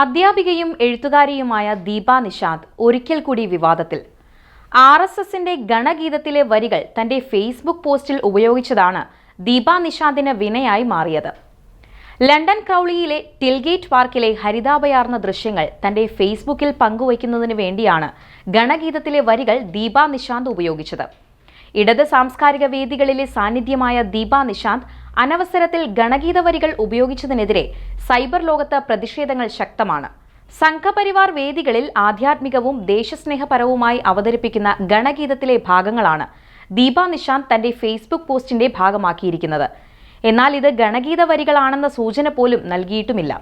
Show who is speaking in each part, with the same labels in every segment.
Speaker 1: അധ്യാപികയും എഴുത്തുകാരിയുമായ ദീപ നിഷാദ് ഒരിക്കൽ കൂടി വിവാദത്തിൽ. ആർ എസ് എസിന്റെ ഗണഗീതത്തിലെ വരികൾ തന്റെ ഫേസ്ബുക്ക് പോസ്റ്റിൽ ഉപയോഗിച്ചതാണ് ദീപ നിഷാദിന് വിനയായി മാറിയത്. ലണ്ടൻ ക്രൗളിയിലെ ടിൽഗേറ്റ് പാർക്കിലെ ഹരിതാപയാർന്ന ദൃശ്യങ്ങൾ തന്റെ ഫേസ്ബുക്കിൽ പങ്കുവയ്ക്കുന്നതിന് വേണ്ടിയാണ് ഗണഗീതത്തിലെ വരികൾ ദീപ നിഷാന്ത് ഉപയോഗിച്ചത്. ഇടത് സാംസ്കാരിക വേദികളിലെ സാന്നിധ്യമായ ദീപ നിഷാന്ത് അനവസരത്തിൽ ഗണഗീത വരികൾ ഉപയോഗിച്ചതിനെതിരെ സൈബർ ലോകത്ത് പ്രതിഷേധങ്ങൾ ശക്തമാണ്. സംഘപരിവാർ വേദികളിൽ ആധ്യാത്മികവും ദേശസ്നേഹപരവുമായി അവതരിപ്പിക്കുന്ന ഗണഗീതത്തിലെ ഭാഗങ്ങളാണ് ദീപ നിഷാന്ത് തന്റെ ഫേസ്ബുക്ക് പോസ്റ്റിന്റെ ഭാഗമാക്കിയിരിക്കുന്നത്. എന്നാൽ ഇത് ഗണഗീത വരികളാണെന്ന സൂചന പോലും നൽകിയിട്ടുമില്ല.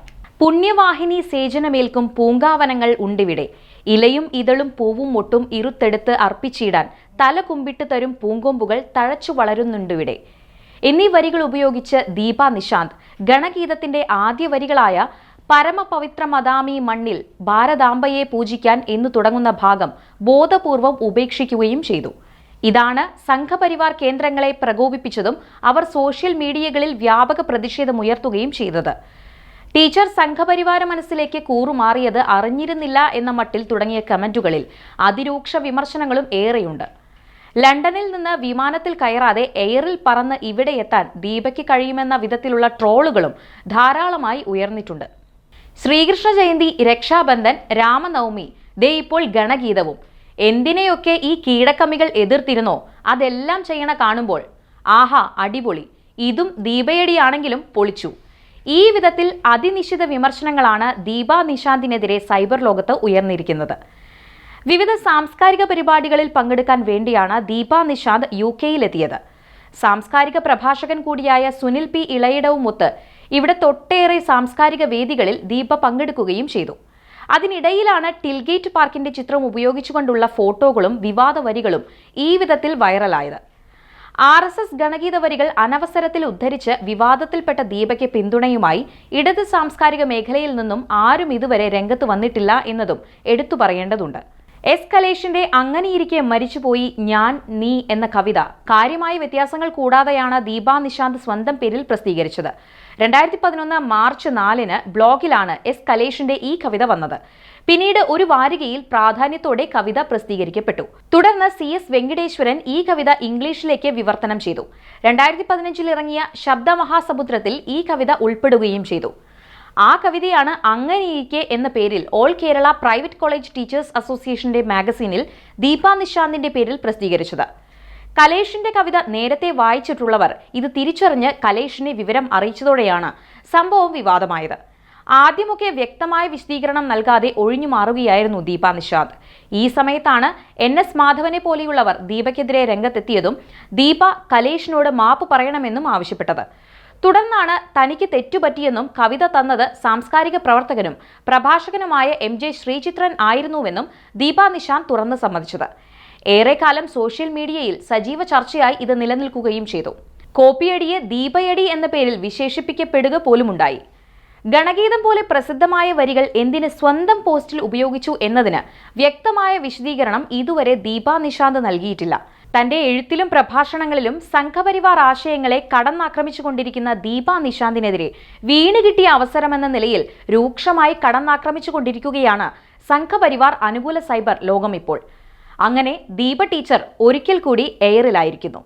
Speaker 1: പുണ്യവാഹിനി സേചനമേൽക്കും പൂങ്കാവനങ്ങൾ ഉണ്ടിവിടെ. ഇലയും ഇതളും പൂവും മൊട്ടും ഇരുത്തെടുത്ത് അർപ്പിച്ചിടാൻ തല കുമ്പിട്ട് തരും പൂങ്കൊമ്പുകൾ തഴച്ചു വളരുന്നുണ്ടിവിടെ. എന്നീ വരികൾ ഉപയോഗിച്ച് ദീപ നിശാന്ത് ഗണഗീതത്തിന്റെ ആദ്യ വരികളായ പരമപവിത്ര മദാമി മണ്ണിൽ ഭാരതാംബയെ പൂജിക്കാൻ എന്നു തുടങ്ങുന്ന ഭാഗം ബോധപൂർവം ഉപേക്ഷിക്കുകയും ചെയ്തു. ഇതാണ് സംഘപരിവാർ കേന്ദ്രങ്ങളെ പ്രകോപിപ്പിച്ചതും അവർ സോഷ്യൽ മീഡിയകളിൽ വ്യാപക പ്രതിഷേധമുയർത്തുകയും ചെയ്തത്. ടീച്ചർ സംഘപരിവാര മനസ്സിലേക്ക് കൂറുമാറിയത് അറിഞ്ഞിരുന്നില്ല എന്ന മട്ടിൽ തുടങ്ങിയ കമന്റുകളിൽ അതിരൂക്ഷ വിമർശനങ്ങളും ഏറെയുണ്ട്. ലണ്ടനിൽ നിന്ന് വിമാനത്തിൽ കയറാതെ എയറിൽ പറന്ന് ഇവിടെ എത്താൻ ദീപയ്ക്ക് കഴിയുമെന്ന വിധത്തിലുള്ള ട്രോളുകളും ധാരാളമായി ഉയർന്നിട്ടുണ്ട്. ശ്രീകൃഷ്ണ ജയന്തി രക്ഷാബന്ധൻ രാമനവമി ദേ ഇപ്പോൾ ഗണഗീതവും. എന്തിനെയൊക്കെ ഈ കീടക്കമ്മികൾ എതിർത്തിരുന്നോ അതെല്ലാം ചെയ്യണ കാണുമ്പോൾ ആഹാ അടിപൊളി. ഇതും ദീപയടിയാണെങ്കിലും പൊളിച്ചു. ഈ വിധത്തിൽ അതിനിശ്ചിത വിമർശനങ്ങളാണ് ദീപ നിശാന്തിനെതിരെ സൈബർ ലോകത്ത് ഉയർന്നിരിക്കുന്നത്. വിവിധ സാംസ്കാരിക പരിപാടികളിൽ പങ്കെടുക്കാൻ വേണ്ടിയാണ് ദീപ നിഷാന്ത് യു കെയിലെത്തിയത്. സാംസ്കാരിക പ്രഭാഷകൻ കൂടിയായ സുനിൽ പി ഇളയിടവുമൊത്ത് ഇവിടെ തൊട്ടേറെ സാംസ്കാരിക വേദികളിൽ ദീപ പങ്കെടുക്കുകയും ചെയ്തു. അതിനിടയിലാണ് ടിൽഗേറ്റ് പാർക്കിന്റെ ചിത്രം ഉപയോഗിച്ചുകൊണ്ടുള്ള ഫോട്ടോകളും വിവാദ വരികളും ഈ വിധത്തിൽ വൈറലായത്. ആർ എസ് എസ് ഗണഗീത വരികൾ അനവസരത്തിൽ ഉദ്ധരിച്ച് വിവാദത്തിൽപ്പെട്ട ദീപയ്ക്ക് പിന്തുണയുമായി ഇടത് സാംസ്കാരിക മേഖലയിൽ നിന്നും ആരും ഇതുവരെ രംഗത്ത് വന്നിട്ടില്ല എന്നതും എടുത്തു പറയേണ്ടതുണ്ട്. എസ് കലേഷിന്റെ അങ്ങനെയിരിക്കെ മരിച്ചുപോയി ഞാൻ നീ എന്ന കവിത. കാര്യമായ വ്യത്യാസങ്ങൾ കൂടാതെയാണ് ദീപ നിശാന്ത് സ്വന്തം പേരിൽ പ്രസിദ്ധീകരിച്ചത്. രണ്ടായിരത്തി പതിനൊന്ന് മാർച്ച് നാലിന് ബ്ലോഗിലാണ് എസ് കലേഷിന്റെ ഈ കവിത വന്നത്. പിന്നീട് ഒരു വാരികയിൽ പ്രാധാന്യത്തോടെ കവിത പ്രസിദ്ധീകരിക്കപ്പെട്ടു. തുടർന്ന് സി എസ് വെങ്കടേശ്വരൻ ഈ കവിത ഇംഗ്ലീഷിലേക്ക് വിവർത്തനം ചെയ്തു. രണ്ടായിരത്തി പതിനഞ്ചിൽ ഇറങ്ങിയ ശബ്ദമഹാസമുദ്രത്തിൽ ഈ കവിത ഉൾപ്പെടുകയും ചെയ്തു. ആ കവിതയാണ് അങ്ങനെയിരിക്കെ എന്ന പേരിൽ all Kerala private college teachers അസോസിയേഷന്റെ മാഗസീനിൽ ദീപ നിശാന്തിന്റെ പേരിൽ പ്രസിദ്ധീകരിച്ചത്. കലേഷിന്റെ കവിത നേരത്തെ വായിച്ചിട്ടുള്ളവർ ഇത് തിരിച്ചറിഞ്ഞ് കലേഷിനെ വിവരം അറിയിച്ചതോടെയാണ് സംഭവം വിവാദമായത്. ആദ്യമൊക്കെ വ്യക്തമായ വിശദീകരണം നൽകാതെ ഒഴിഞ്ഞു മാറുകയായിരുന്നു ദീപ നിഷാദ് ഈ സമയത്താണ് എൻ എസ് മാധവനെ പോലെയുള്ളവർ ദീപയ്ക്കെതിരെ രംഗത്തെത്തിയതും ദീപ കലേഷിനോട് മാപ്പ് പറയണമെന്നും ആവശ്യപ്പെട്ടത്. തുടർന്നാണ് തനിക്ക് തെറ്റുപറ്റിയെന്നും കവിത തന്നത് സാംസ്കാരിക പ്രവർത്തകനും പ്രഭാഷകനുമായ എം ജെ ശ്രീചിത്രൻ ആയിരുന്നുവെന്നും ദീപ നിഷാന്ത് തുറന്ന് സമ്മതിച്ചത്. ഏറെക്കാലം സോഷ്യൽ മീഡിയയിൽ സജീവ ചർച്ചയായി ഇത് നിലനിൽക്കുകയും ചെയ്തു. കോപ്പിയടിയെ ദീപയടി എന്ന പേരിൽ വിശേഷിപ്പിക്കപ്പെടുക പോലുമുണ്ടായി. ഗണഗീതം പോലെ പ്രസിദ്ധമായ വരികൾ എന്തിന് സ്വന്തം പോസ്റ്റിൽ ഉപയോഗിച്ചു എന്നതിന് വ്യക്തമായ വിശദീകരണം ഇതുവരെ ദീപാ നിഷാന്ത് നൽകിയിട്ടില്ല. തന്റെ എഴുത്തിലും പ്രഭാഷണങ്ങളിലും സംഘപരിവാർ ആശയങ്ങളെ കടന്നാക്രമിച്ചുകൊണ്ടിരിക്കുന്ന ദീപ നിശാന്തിനെതിരെ വീണ് കിട്ടിയ അവസരമെന്ന നിലയിൽ രൂക്ഷമായി കടന്നാക്രമിച്ചുകൊണ്ടിരിക്കുകയാണ് സംഘപരിവാർ അനുകൂല സൈബർ ലോകം ഇപ്പോൾ അങ്ങനെ ദീപ ടീച്ചർ ഒരിക്കൽ കൂടി എയറിലായിരിക്കുന്നു.